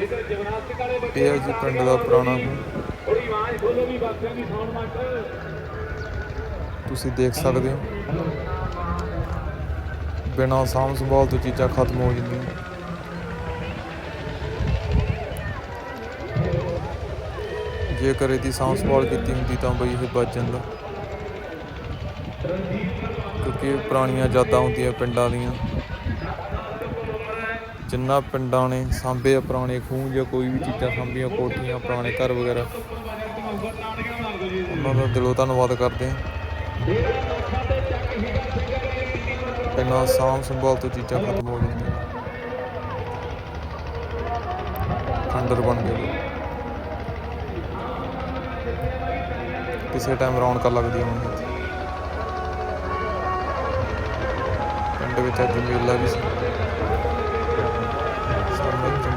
ਇਹ ਹੈ ਜੀ ਪਿੰਡ ਦਾ ਪੁਰਾਣਾ ਥੋੜੀ ਆਵਾਜ਼ ਖੋਲੋ ਵੀ ਬਾਕੀਆਂ ਦੀ ਸਾਊਂਡ ਮਾਸਟਰ ਤੁਸੀਂ ਦੇਖ ਸਕਦੇ ਹੋ। ਬਿਨਾਂ ਸਾਂਭ ਸੰਭਾਲ ਤੋਂ ਚੀਜ਼ਾਂ ਖਤਮ ਹੋ ਜਾਂਦੀਆਂ। ਜੇਕਰ ਇਹਦੀ ਸਾਂਭ ਸੰਭਾਲ ਕੀਤੀ ਹੁੰਦੀ ਤਾਂ ਬਈ ਇਹ ਬਚ ਜਾਂਦਾ। ਕਿਉਂਕਿ ਪੁਰਾਣੀਆਂ ਯਾਦਾਂ ਹੁੰਦੀਆਂ ਪਿੰਡਾਂ ਦੀਆਂ। ਜਿੰਨਾ ਪਿੰਡਾਂ ਨੇ ਸਾਂਭੇ ਆ ਪੁਰਾਣੇ ਖੂਹ ਜਾਂ ਕੋਈ ਵੀ ਚੀਜ਼ਾਂ ਸਾਂਭੀਆਂ, ਕੋਠੀਆਂ, ਪੁਰਾਣੇ ਘਰ ਵਗੈਰਾ, ਉਹਨਾਂ ਦਾ ਦਿਲੋਂ ਧੰਨਵਾਦ ਕਰਦੇ ਹਾਂ। ਬਿਨਾਂ ਸਾਂਭ ਸੰਭਾਲ ਤੋਂ ਚੀਜ਼ਾਂ ਖਤਮ ਹੋ ਜਾਂਦੀਆਂ ਖੰਡਰ ਬਣ ਗਏ। ਕਿਸੇ ਟਾਈਮ ਰੌਣਕਾਂ ਲੱਗਦੀਆਂ ਹੋਣਗੀਆਂ। ਪਿੰਡ ਵਿੱਚ ਅੱਜ ਮੇਲਾ ਵੀ ਸੀ।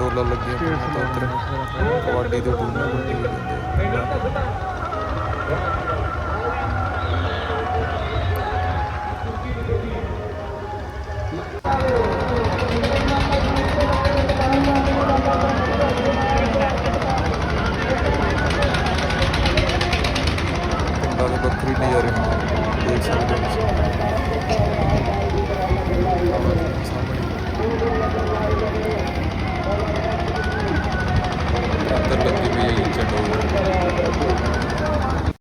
ਡੋਲਾ ਲੱਗੀਆਂ ਤਾਂ ਉੱਧਰ ਕਬੱਡੀ ਦੇ ਟੂਰਨਾਮੈਂਟ ਵੀ ਬੱਕਰੀ ਨਜ਼ਾਰੇ ਹੁੰਦੇ ਦੇਖ ਸਕਦੇ ਹੋ Thank you.